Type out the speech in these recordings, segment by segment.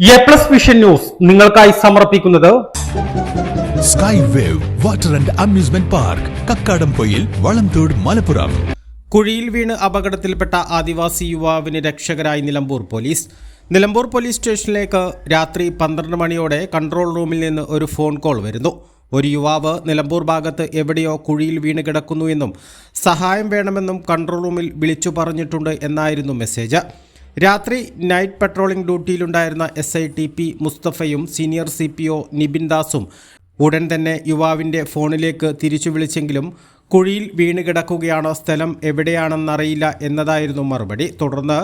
A plus vision news നിങ്ങൾക്കായി സമർപ്പിക്കുന്നത് sky wave water and amusement park Kakkadampoyil Valamthodu Malappuram കുഴിയിൽ വീണ് അപകടത്തിൽപ്പെട്ട ആദിവാസി യുവാവിന് രക്ഷകരായി നിലമ്പൂർ പോലീസ്. നിലമ്പൂർ പോലീസ് സ്റ്റേഷനിലേക്ക് രാത്രി പന്ത്രണ്ട് മണിയോടെ കൺട്രോൾ റൂമിൽ നിന്ന് ഒരു ഫോൺ കോൾ വരുന്നു. ഒരു യുവാവ് നിലമ്പൂർ ഭാഗത്ത് എവിടെയോ കുഴിയിൽ വീണ് കിടക്കുന്നു എന്നും സഹായം വേണമെന്നും കൺട്രോൾ റൂമിൽ വിളിച്ചു പറഞ്ഞിട്ടുണ്ട് എന്നായിരുന്നു മെസ്സേജ്. രാത്രി നൈറ്റ് പട്രോളിംഗ് ഡ്യൂട്ടിയിലുണ്ടായിരുന്ന S I T P മുസ്തഫയും senior C P O Nibin ദാസും ഉടൻ തന്നെ യുവാവിന്റെ ഫോണിലേക്ക് തിരിച്ചു വിളിച്ചെങ്കിലും കുഴിയിൽ വീണ് കിടക്കുകയാണോ സ്ഥലം എവിടെയാണെന്നറിയില്ല എന്നതായിരുന്നു മറുപടി. തുടർന്ന്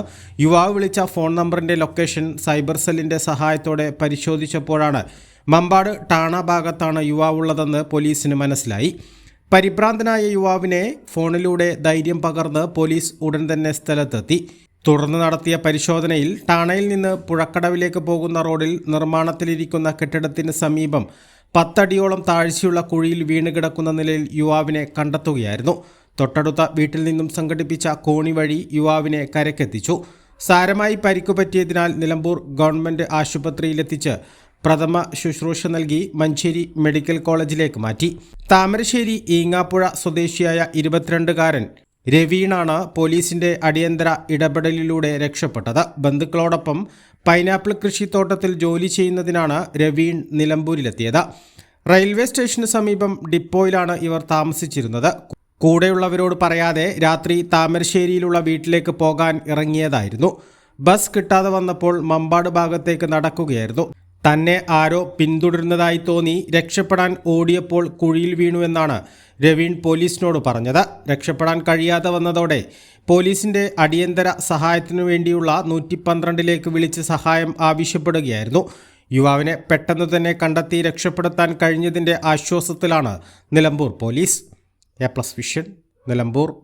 യുവാവ് വിളിച്ച ഫോൺ നമ്പറിന്റെ ലൊക്കേഷൻ സൈബർ സെല്ലിന്റെ സഹായത്തോടെ പരിശോധിച്ചപ്പോഴാണ് മമ്പാട് ടാണ ഭാഗത്താണ് യുവാവുള്ളതെന്ന് പോലീസിന് മനസ്സിലായി. പരിഭ്രാന്തനായ യുവാവിനെ ഫോണിലൂടെ ധൈര്യം പകർന്ന് പോലീസ് ഉടൻ തന്നെ സ്ഥലത്തെത്തി. തുടർന്ന് നടത്തിയ പരിശോധനയിൽ ടാണയിൽ നിന്ന് പുഴക്കടവിലേക്ക് പോകുന്ന റോഡിൽ നിർമ്മാണത്തിലിരിക്കുന്ന കെട്ടിടത്തിന് സമീപം പത്തടിയോളം താഴ്ചയുള്ള കുഴിയിൽ വീണ് കിടക്കുന്ന നിലയിൽ യുവാവിനെ കണ്ടെത്തുകയായിരുന്നു. തൊട്ടടുത്ത വീട്ടിൽ നിന്നും സംഘടിപ്പിച്ച കോണി വഴി യുവാവിനെ കരക്കെത്തിച്ചു സാരമായി പരിക്കു പറ്റിയതിനാൽ നിലമ്പൂർ ഗവൺമെന്റ് ആശുപത്രിയിലെത്തിച്ച് പ്രഥമ ശുശ്രൂഷ നൽകി മഞ്ചേരി മെഡിക്കൽ കോളേജിലേക്ക് മാറ്റി. താമരശ്ശേരി ഈങ്ങാപ്പുഴ സ്വദേശിയായ ഇരുപത്തിരണ്ടുകാരൻ രവീണാണ് പോലീസിന്റെ അടിയന്തര ഇടപെടലിലൂടെ രക്ഷപ്പെട്ടത്. ബന്ധുക്കളോടൊപ്പം പൈനാപ്പിൾ കൃഷിത്തോട്ടത്തിൽ ജോലി ചെയ്യുന്നതിനാണ് രവീൺ നിലമ്പൂരിലെത്തിയത്. റെയിൽവേ സ്റ്റേഷന് സമീപം ഡിപ്പോയിലാണ് ഇവർ താമസിച്ചിരുന്നത്. കൂടെയുള്ളവരോട് പറയാതെ രാത്രി താമരശ്ശേരിയിലുള്ള വീട്ടിലേക്ക് പോകാൻ ഇറങ്ങിയതായിരുന്നു. ബസ് കിട്ടാതെ വന്നപ്പോൾ മമ്പാട് ഭാഗത്തേക്ക് നടക്കുകയായിരുന്നു. തന്നെ ആരോ പിന്തുടരുന്നതായി തോന്നി രക്ഷപ്പെടാൻ ഓടിയപ്പോൾ കുഴിയിൽ വീണുവെന്നാണ് രവീൺ പോലീസിനോട് പറഞ്ഞത്. രക്ഷപ്പെടാൻ കഴിയാതെ വന്നതോടെ പോലീസിന്റെ അടിയന്തര സഹായത്തിനു വേണ്ടിയുള്ള നൂറ്റി പന്ത്രണ്ടിലേക്ക് വിളിച്ച് സഹായം ആവശ്യപ്പെടുകയായിരുന്നു. യുവാവിനെ പെട്ടെന്ന് തന്നെ കണ്ടെത്തി രക്ഷപ്പെടുത്താൻ കഴിഞ്ഞതിന്റെ ആശ്വാസത്തിലാണ് Nilambur police. A plus vision Nilambur.